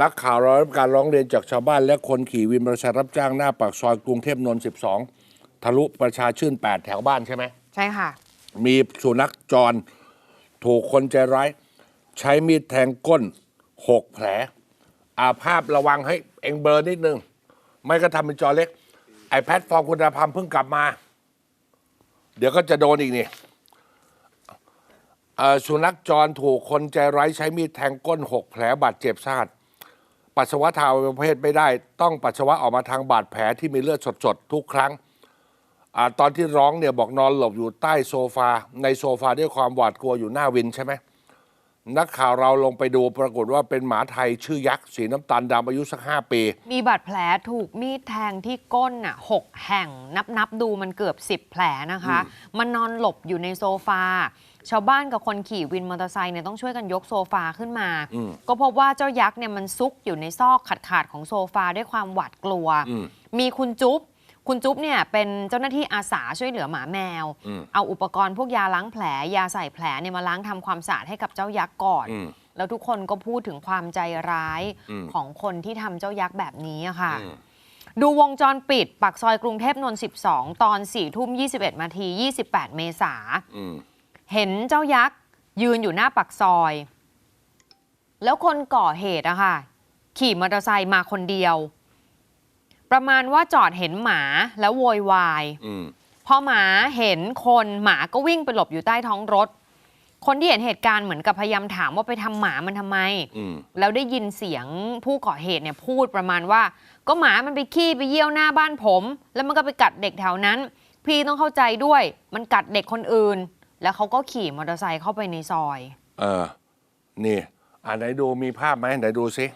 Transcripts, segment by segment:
นักข่าวเราได้รับการร้องเรียนจากชาวบ้าน และคนขี่วินมอเตอร์ไซค์รับจ้างหน้าปากซอยกรุงเทพนนท์12 ทะลุประชาชื่น 8 แถวบ้านใช่ไหม ใช่ค่ะ มีสุนัขจร ถูกคนใจร้าย ใช้มีดแทงก้นหกแผล อาภาพระวังให้เองเบอร์นิดนึง ไม่ก็ทำเป็นจอเล็ก ไอแพลตฟอร์มคุณภาพเพิ่งกลับมา เดี๋ยวก็จะโดนอีกนี่เอ่อสุนัขจรถูกคนใจร้ายใช้มีดแทงก้นหกแผลบาดเจ็บสาหัส ปัสสาวะทางอวัยวะเพศไม่ได้ ต้องปัสสาวะออกมาทางบาดแผลที่มีเลือดสดๆ ทุกครั้งอตอนที่ร้องเนี่ยบอกนอนหลบอยู่ใต้โซฟา ในโซฟาด้วยความหวาดกลัวอยู่หน้าวินใช่ไหม นักข่าวเราลงไปดูปรากฏว่าเป็นหมาไทยชื่อยักษ์สีน้ำตาลดำอายุสักห้าปี มีบาดแผลถูกมีดแทงที่ก้นน่ะหกแห่ง นับนับดูมันเกือบ10แผลนะคะ มันนอนหลบอยู่ในโซฟา ชาวบ้านกับคนขี่วินมอเตอร์ไซค์เนี่ยต้องช่วยกันยกโซฟาขึ้นมาอืมก็พบว่าเจ้ายักษ์เนี่ยมันซุกอยู่ในซอกขาดขาดๆของโซฟาด้วยความหวาดกลัวอืมมีคุณจุ๊บ คุณจุ๊บเนี่ยเป็นเจ้าหน้าที่อาสาช่วยเหลือหมาแมวอืมเอาอุปกรณ์พวกยาล้างแผล ยาใส่แผลเนี่ยมาล้างทำความสะอาดให้กับเจ้ายักษ์ก่อนอืมแล้วทุกคนก็พูดถึงความใจร้ายอืมของคนที่ทำเจ้ายักษ์แบบนี้อะค่ะอืมดูวงจรปิดปักซอยกรุงเทพนนท์12 ตอน4ทุ่ม21นาที 28 เมษาอืมเห็นเจ้ายักษ์ยืนอยู่หน้าปักซอย แล้วคนก่อเหตุอะค่ะขี่มอเตอร์ไซค์มาคนเดียว ประมาณว่าจอดเห็นหมาแล้วโวยวายอืมพอหมาเห็นคนหมาก็วิ่งไปหลบอยู่ใต้ท้องรถ คนที่เห็นเหตุการณ์เหมือนกับพยายามถามว่าไปทำหมามันทำไมอืมแล้วได้ยินเสียงผู้ก่อเหตุเนี่ยพูดประมาณว่า ก็หมามันไปขี้ไปเยี่ยวหน้าบ้านผม แล้วมันก็ไปกัดเด็กแถวนั้น พี่ต้องเข้าใจด้วย มันกัดเด็กคนอื่น แล้วเขาก็ขี่มอเตอร์ไซค์เข้าไปในซอย เออ นี่อ่าไหนดูมีภาพไหมไหนดูสิ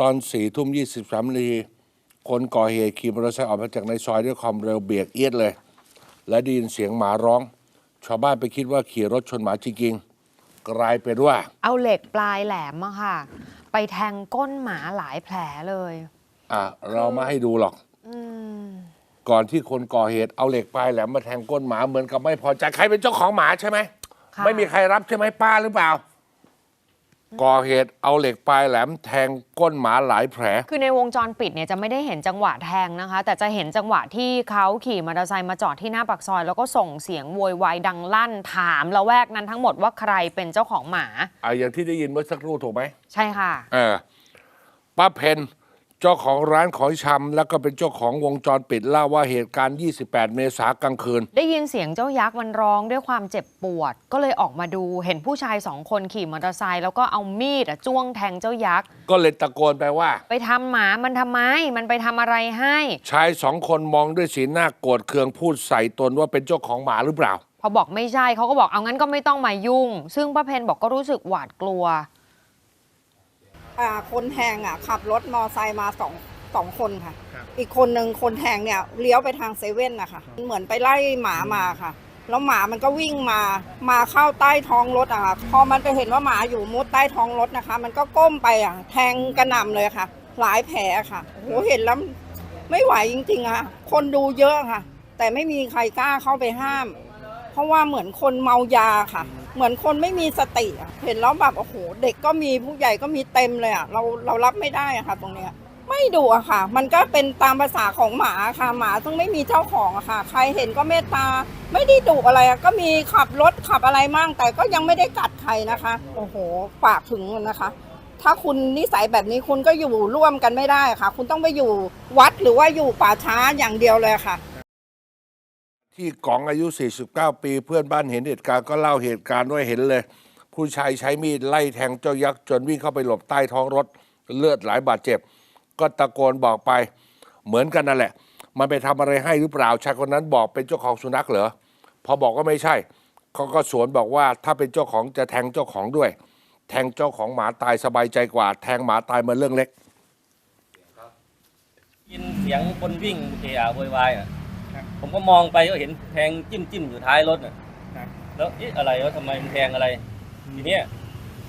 ตอนสี่ทุ่มยี่สิบสามนาทีคนก่อเหตุขี่มอเตอร์ไซค์ออกมาจากในซอยด้วยความเร็วเบียกเอียดเลย และได้ยินเสียงหมาร้อง ชาวบ้านไปคิดว่าขี่รถชนหมาจริงๆกลายเป็นว่า เอาเหล็กปลายแหลมอะค่ะ ไปแทงก้นหมาหลายแผลเลย อะเราไม่ให้ดูหรอก อืม ก่อนที่คนก่อเหตุเอาเหล็กปลายแหลมมาแทงก้นหมาเหมือนกับไม่พอใจใครเป็นเจ้าของหมาใช่ไหมค่ะ ไม่มีใครรับใช่ไหมป้าหรือเปล่า ก่อเหตุเอาเหล็กปลายแหลมแทงก้นหมาหลายแผล คือในวงจรปิดเนี่ยจะไม่ได้เห็นจังหวะแทงนะคะ แต่จะเห็นจังหวะที่เขาขี่มอเตอร์ไซค์มาจอดที่หน้าปากซอย แล้วก็ส่งเสียงโวยวายดังลั่นถามละแวกนั้นทั้งหมดว่าใครเป็นเจ้าของหมาอะอย่างที่ได้ยินเมื่อสักครู่ถูกไหมใช่ค่ะ เออป้าเพน เจ้าของร้านของชำแล้วก็เป็นเจ้าของวงจรปิดเล่าว่าเหตุการณ์ 28 เมษายนกลางคืน ได้ยินเสียงเจ้ายักษ์มันร้องด้วยความเจ็บปวด ก็เลยออกมาดูเห็นผู้ชายสองคนขี่มอเตอร์ไซค์แล้วก็เอามีดอะจ้วงแทงเจ้ายักษ์ ก็เลยตะโกนไปว่า ไปทำหมามันทำไม มันไปทำอะไรให้ ชายสองคนมองด้วยสีหน้าโกรธเคืองพูดใส่ตนว่าเป็นเจ้าของหมาหรือเปล่า พอบอกไม่ใช่เขาก็บอกเอางั้นก็ไม่ต้องมายุ่ง ซึ่งป้าเพนบอกก็รู้สึกหวาดกลัว อ่าคนแทงอะขับรถมอไซค์มาสองสองคนค่ะอีกคนหนึ่งคนแทงเนี่ยเลี้ยวไปทางเซเว่นนะคะเหมือนไปไล่หมามาค่ะ แล้วหมามันก็วิ่งมามาเข้าใต้ท้องรถอะค่ะพอมันไปเห็นว่าหมาอยู่มุดใต้ท้องรถนะคะ มันก็ก้มไปอะแทงกระหน่ำเลยค่ะ หลายแผลค่ะโอ้โหเห็นแล้วไม่ไหวจริงๆอะค่ะคนดูเยอะค่ะ แต่ไม่มีใครกล้าเข้าไปห้าม เพราะว่าเหมือนคนเมายาค่ะ เหมือนคนไม่มีสติอะเห็นแล้วแบบโอ้โห เด็กก็มีผู้ใหญ่ก็มีเต็มเลยอะเราเรารับไม่ได้อะค่ะ ตรงเนี้ยไม่ดุอะค่ะ มันก็เป็นตามภาษาของหมาค่ะ หมาซึ่งไม่มีเจ้าของอะค่ะ ใครเห็นก็เมตตา ไม่ได้ดุอะไรอะก็มีขับรถขับอะไรมั่งแต่ก็ยังไม่ได้กัดใครนะคะ โอ้โหฝากถึงนะคะ ถ้าคุณนิสัยแบบนี้คุณก็อยู่ร่วมกันไม่ได้ค่ะ คุณต้องไปอยู่วัดหรือว่าอยู่ป่าช้าอย่างเดียวเลยค่ะ ที่กองอายุ 49 ปี เพื่อนบ้านเห็นเหตุการณ์ก็เล่าเหตุการณ์ด้วยเห็นเลย ผู้ชายใช้มีดไล่แทงเจ้ายักษ์จนวิ่งเข้าไปหลบใต้ท้องรถเลือดไหลาบาดเจ็บ ก็ตะโกนบอกไป เหมือนกันนั่นแหละ มันไปทำอะไรให้หรือเปล่าชายคนนั้นบอกเป็นเจ้าของสุนัขเหรอพอบอกก็ไม่ใช่เขาก็สวนบอกว่าถ้าเป็นเจ้าของจะแทงเจ้าของด้วย แทงเจ้าของหมาตายสบายใจกว่า แทงหมาตายมันเรื่องเล็กยินเสียงคนวิ่งเอะโวยวายอะ ผมก็มองไปก็เห็นแทงจิ้มจิ้มอยู่ท้ายรถน่ะแล้วเอ๊ะอะไรวะทำไมมันแทงอะไรทีเนี้ย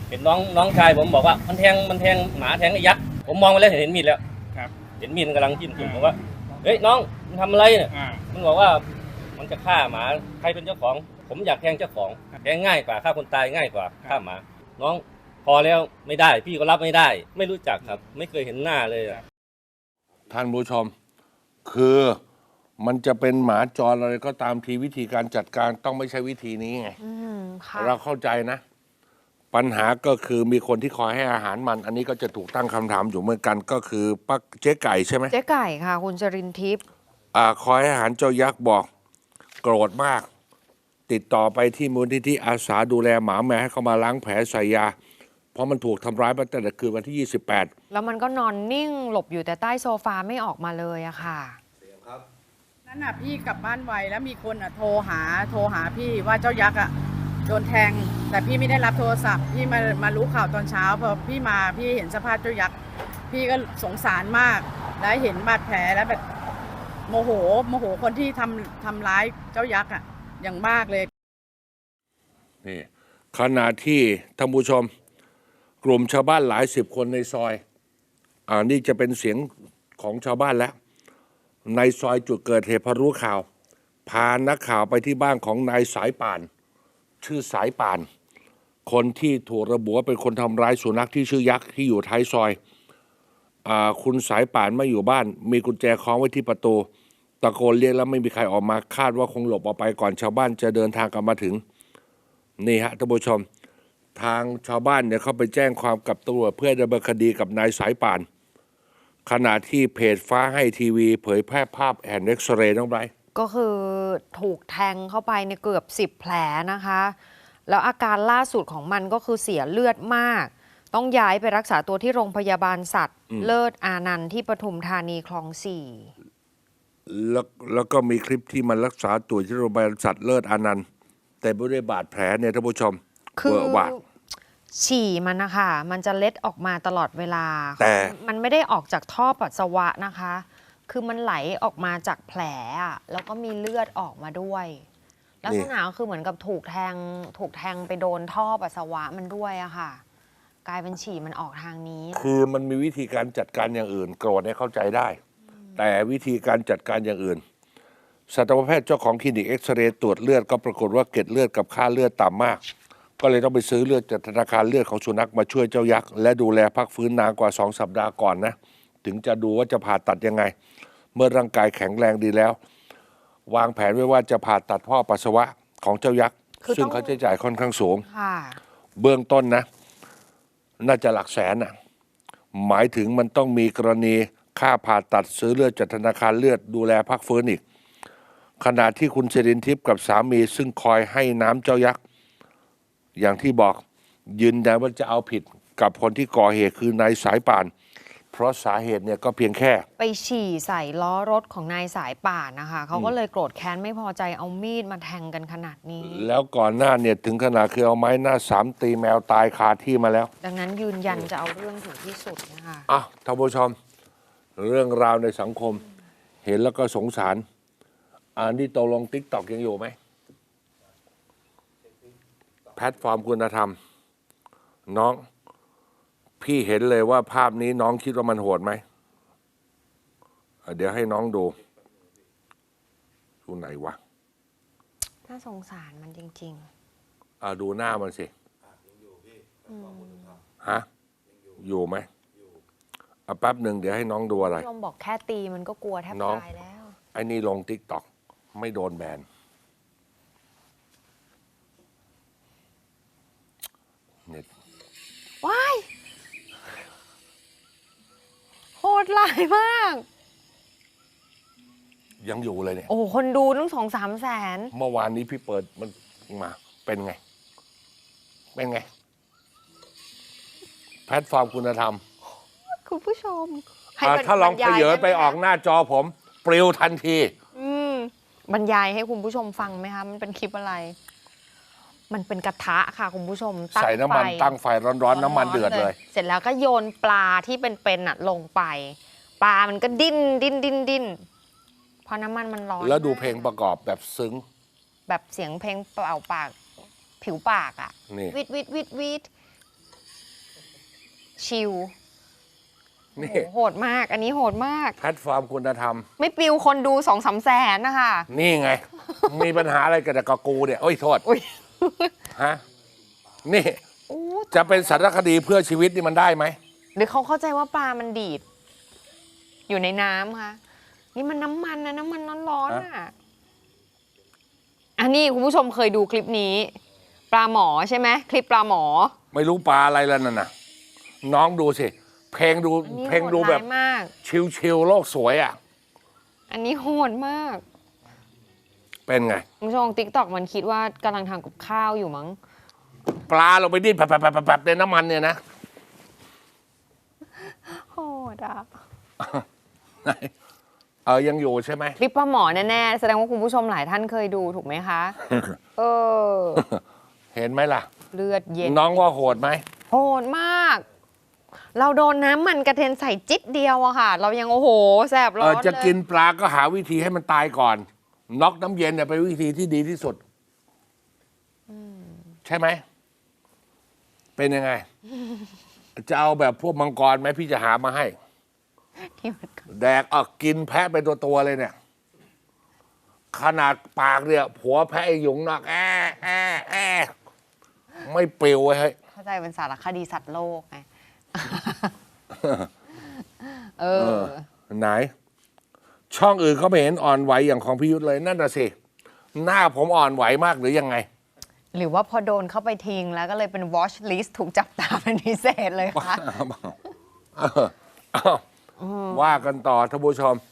เห็นน้องน้องชายผมบอกว่ามันแทงมันแทงหมาแทงไอ้ยักษ์ผมมองไปแล้วเห็นมีดแล้วครับเห็นมีดมันกำลังจิ้มจิ้มผมว่าเฮ้ยน้องมึงทำอะไรเนี่ยอ่า มันบอกว่ามันจะฆ่าหมาใครเป็นเจ้าของ ผมอยากแทงเจ้าของแทงง่ายกว่าฆ่าคนตายง่ายกว่าฆ่าหมา น้องพอแล้วไม่ได้ พี่ก็รับไม่ได้ ไม่รู้จักครับ ไม่เคยเห็นหน้าเลยอะ ท่านผู้ชมคือ มันจะเป็นหมาจรอะไรก็ตามทีวิธีการจัดการต้องไม่ใช่วิธีนี้ไง อืมค่ะเราเข้าใจนะ ปัญหาก็คือมีคนที่คอยให้อาหารมัน อันนี้ก็จะถูกตั้งคำถามอยู่เหมือนกันก็คือปักเจ๊ไก่ใช่ไหมเจ๊ไก่ค่ะ คุณจรินทิพย์อ่าคอยให้อาหารเจ้ายักษ์บอก โกรธมาก ติดต่อไปที่มูลนิธิอาสาดูแลหมาแมวให้เขามาล้างแผลใส่ยา เพราะมันถูกทำร้ายมาตั้งแต่คืนวันที่ 28 แล้วมันก็นอนนิ่งหลบอยู่แต่ใต้โซฟาไม่ออกมาเลยอะค่ะ นั่นน่ะพี่กลับบ้านไวแล้วมีคนอะโทรหาโทรหาพี่ว่าเจ้ายักษ์อะโดนแทง แต่พี่ไม่ได้รับโทรศัพท์พี่มามารู้ข่าวตอนเช้าพอพี่มาพี่เห็นสภาพเจ้ายักษ์พี่ก็สงสารมากแล้วเห็นบาดแผลแล้วแบบโมโหโมโหคนที่ทำทำร้ายเจ้ายักษ์อะอย่างมากเลยนี่ขณะที่ท่านผู้ชม กลุ่มชาวบ้านหลายสิบคนในซอย อ่านี่จะเป็นเสียงของชาวบ้านแล้ว ในซอยจุดเกิดเหตุพอรู้ข่าว พานักข่าวไปที่บ้านของนายสายป่าน ชื่อสายป่าน คนที่ถูกระบุว่าเป็นคนทำร้ายสุนัขที่ชื่อยักษ์ที่อยู่ท้ายซอยอคุณสายป่านไม่อยู่บ้าน มีกุญแจคล้องไว้ที่ประตู ตะโกนเรียกแล้วไม่มีใครออกมาคาดว่าคงหลบออกไปก่อนชาวบ้านจะเดินทางกลับมาถึง นี่ฮะท่านผู้ชม ทางชาวบ้านเนี่ยเขาไปแจ้งความกับตำรวจเพื่อดำเนินคดีกับนายสายป่าน ขณะที่เพจฟ้าให้ทีวี เผยแพร่ภาพแอนเอ็กซเรย์น้องไบรท์ก็คือถูกแทงเข้าไปในเกือบ 10 แผลนะคะ แล้วอาการล่าสุดของมันก็คือเสียเลือดมาก ต้องย้ายไปรักษาตัวที่โรงพยาบาลสัตว์ เลิศอานันต์ที่ปทุมธานีคลองสี่แล้วแล้วก็มีคลิปที่มันรักษาตัวที่โรงพยาบาลสัตว์เลิศอานันต์แต่ไม่ได้บาดแผลเนี่ยท่านผู้ชมคือเวอะหวาด ฉี่มันนะคะมันจะเล็ดออกมาตลอดเวลา แต่ มันไม่ได้ออกจากท่อปัสสาวะนะคะ คือมันไหลออกมาจากแผลอะแล้วก็มีเลือดออกมาด้วย ลักษณะก็คือเหมือนกับถูกแทงถูกแทงไปโดนท่อปัสสาวะมันด้วยอะค่ะ กลายเป็นฉี่มันออกทางนี้ คือมันมีวิธีการจัดการอย่างอื่น โกรธเนี่ยเข้าใจได้ แต่วิธีการจัดการอย่างอื่นสัตวแพทย์เจ้าของคลินิกเอ็กซเรย์ตรวจเลือดก็ปรากฏว่าเกล็ดเลือดกับค่าเลือดต่ำมาก ก็เลยต้องไปซื้อเลือดจากธนาคารเลือดของสุนัขมาช่วยเจ้ายักษ์และดูแลพักฟื้นนานกว่า 2 สัปดาห์ก่อนนะ ถึงจะดูว่าจะผ่าตัดยังไง เมื่อร่างกายแข็งแรงดีแล้ว วางแผนไว้ว่าจะผ่าตัดท่อปัสสาวะของเจ้ายักษ์คือซึ่งต้อง ค่าใช้จ่ายค่อนข้างสูง ค่ะ เบื้องต้นนะ น่าจะหลักแสนน่ะหมายถึงมันต้องมีกรณีค่าผ่าตัดซื้อเลือดจากธนาคารเลือดดูแลพักฟื้นอีกขณะที่คุณเชรินทิพย์กับสามีซึ่งคอยให้น้ำเจ้ายักษ์ อย่างที่บอกยืนยันว่าจะเอาผิดกับคนที่ก่อเหตุคือนายสายป่าน เพราะสาเหตุเนี่ยก็เพียงแค่ ไปฉี่ใส่ล้อรถของนายสายป่านนะคะ เขาก็เลยโกรธแค้นไม่พอใจเอามีดมาแทงกันขนาดนี้ แล้วก่อนหน้าเนี่ยถึงขนาดคือเอาไม้หน้าสามตีแมวตายคาที่มาแล้ว ดังนั้นยืนยันจะเอาเรื่องถึงที่สุดนะคะอะท่านผู้ชมเรื่องราวในสังคม เห็นแล้วก็สงสารอ่านที่ตกลงติ๊กตอกยังอยู่ไหมแพ ลตฟอร์มคุณธรรม น้อง พี่เห็นเลยว่าภาพนี้น้องคิดว่ามันโหดไหมอะเดี๋ยวให้น้องดูดูไหนวะ น่าสงสารมันจริงอะดูหน้ามันสิฮะ อยู่ไหมเอาแป๊บหนึ่งเดี๋ยวให้น้องดูอะไรลมบอกแค่ตีมันก็กลัวแทบน้องตายแล้ว ไอ้นี่ลงทิกตอกไม่โดนแบนเน็ต ว้าย โห ดร้ายมาก ยังอยู่เลยเนี่ย โอ้โหคนดูตั้งสองสามแสน เมื่อวานนี้พี่เปิดมันมาเป็นไง เป็นไง แพลตฟอร์มคุณธรรมคุณผู้ชมให้อะบรรถ้าลองบรเผรายยด้หมไปออกหน้าจอผม ปลิวทันที อืมบรรยายให้คุณผู้ชมฟังไหมคะ มันเป็นคลิปอะไร มันเป็นกระทะค่ะคุณผู้ชมตั้งใส่น้ำมันไฟตั้งไฟร้อนๆน้ำมันเดือดเลย เสร็จแล้วก็โยนปลาที่เป็นๆน่ะลงไป ปลามันก็ดิ้นดิ้นดิ้นดิ้นเพราะน้ำมันมันร้อนแล้วดูมากเพลงประกอบแบบซึ้ง แบบเสียงเพลงเป่าปาก ผิวปากอะนี่ วิดวิดวิดวิดชิลนี่โอ้โหโหดมาก อันนี้โหดมาก แพลตฟอร์มคุณธรรม ไม่ปิวคนดูสองสามแสนนะคะ นี่ไง มีปัญหาอะไรกับกับกูเนี่ยโอ้ยโทษ อุ้ย ฮะนี่โอ้จะเป็นสารคดีเพื่อชีวิตนี่มันได้ไหมหรือเขาเข้าใจว่าปลามันดีด อยู่ในน้ำคะนี่มันน้ำมันนะน้ำมันร้อนๆอะอันนี้คุณผู้ชมเคยดูคลิปนี้ ปลาหมอใช่ไหมคลิปปลาหมอ ไม่รู้ปลาอะไรแล้วนั่นน่ะ น้องดูสิเพลงดูอันนี้เพลงโหดดูแบบร้ายมากชิลๆโลกสวยอะ อันนี้โหดมาก เป็นไงคุณผู้ชมติ๊กตอกมันคิดว่ากำลังทำกับข้าวอยู่มั้ง ปลาลงไปดิ้นแบบๆๆๆในน้ำมันเนี่ยนะ โหดอะเออยังอยู่ใช่ไหม คลิปปลาหมอแน่ๆ แสดงว่าคุณผู้ชมหลายท่านเคยดูถูกไหมคะ เออ เห็นไหมล่ะ เลือดเย็น น้องว่าโหดไหม โหดมาก เราโดนน้ำมันกระเทนใส่จิตเดียวอะค่ะ เรายังโอ้โห แสบร้เอออนจะเลยกินปลาก็หาวิธีให้มันตายก่อน น็อกน้ำเย็นเนี่ยเป็นวิธีที่ดีที่สุดใช่ไหม เป็นยังไง จะเอาแบบพวกมังกรไหมพี่จะหามาให้ ที่มันแดกเออกินแพะเป็นตัวตัวๆเลยเนี่ย ขนาดปากเนี่ยผัวแพะยังอยู่ข้างนอกแอะแอะแอะไม่ปลิวเว้ยเฮ้ย เข้าใจเป็นสารคดีสัตว์โลกไง เอเอออไหน ช่องอื่นเขาไม่เห็นอ่อนไหวอย่างของพิยุทธ์เลยนั่นน่ะสิหน้าผมอ่อนไหวมากหรือยังไง หรือว่าพอโดนเข้าไปทิ้งแล้วก็เลยเป็น watch list ถูกจับตาเป็นพิเศษเลยค่ะเออเอาว่ากันต่อท่านผู้ชม